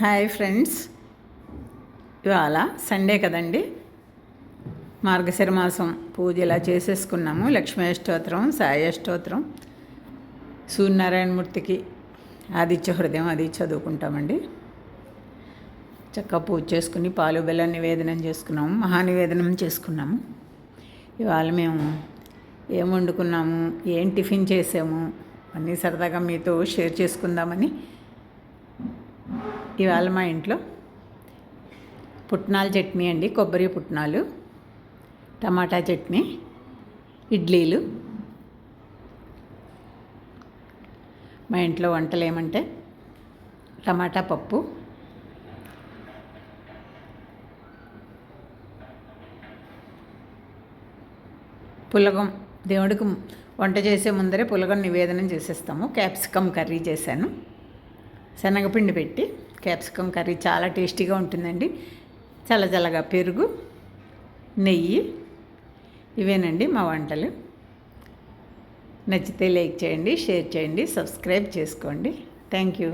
Hi friends. ఇవాళ Sunday కదండి. మార్గశిర మాసం పూజ ఇలా చేసేసుకున్నాము? లక్ష్మీ అష్టోత్తరం సాయి అష్టోత్తరం సూర్యనారాయణమూర్తికి ఆదిత్య హృదయం అది చదువుకుంటామండి. చక్కగా పూజ చేసుకుని పాలు బెల్లం నివేదనం చేసుకున్నాము మహానివేదనం చేసుకున్నాము. ఇవాళ మేము ఏం వండుకున్నాము ఏం టిఫిన్ చేసాము అన్నీ సరదాగా మీతో షేర్ చేసుకుందామని ఇవాళ మా ఇంట్లో పుట్నాల చట్నీ అండి కొబ్బరి పుట్నాలు టమాటా చట్నీ ఇడ్లీలు. మా ఇంట్లో వంటలు ఏమంటే టమాటా పప్పు పులగం దేవుడికి వంట చేసే ముందరే పులగం నివేదనం చేసేస్తాము. క్యాప్సికమ్ కర్రీ చేశాను. శనగపిండి పెట్టి క్యాప్సికమ్ కర్రీ చాలా టేస్టీగా ఉంటుందండి. చల్లచల్లగా పెరుగు నెయ్యి ఇవేనండి మా వంటలు. నచ్చితే లైక్ చేయండి షేర్ చేయండి సబ్స్క్రైబ్ చేసుకోండి. Thank you.